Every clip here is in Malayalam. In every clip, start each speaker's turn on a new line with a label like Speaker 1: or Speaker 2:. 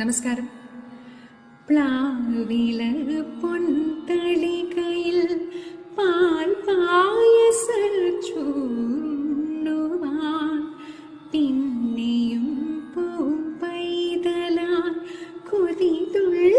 Speaker 1: നമസ്കാരം. പ്ലാവില പൊൻതളികയിൽ പാൽ പായസ ചൂണ്ടുവാൻ പിന്നെയും പൂമ്പൈതലാൻ കൊതി തുള്ളിൽ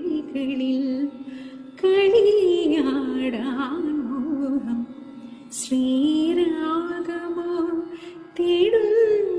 Speaker 1: തൊടികളിൽ കളിയാടാൻ മോഹം ശ്രീരാഗമോ തേടുന്നു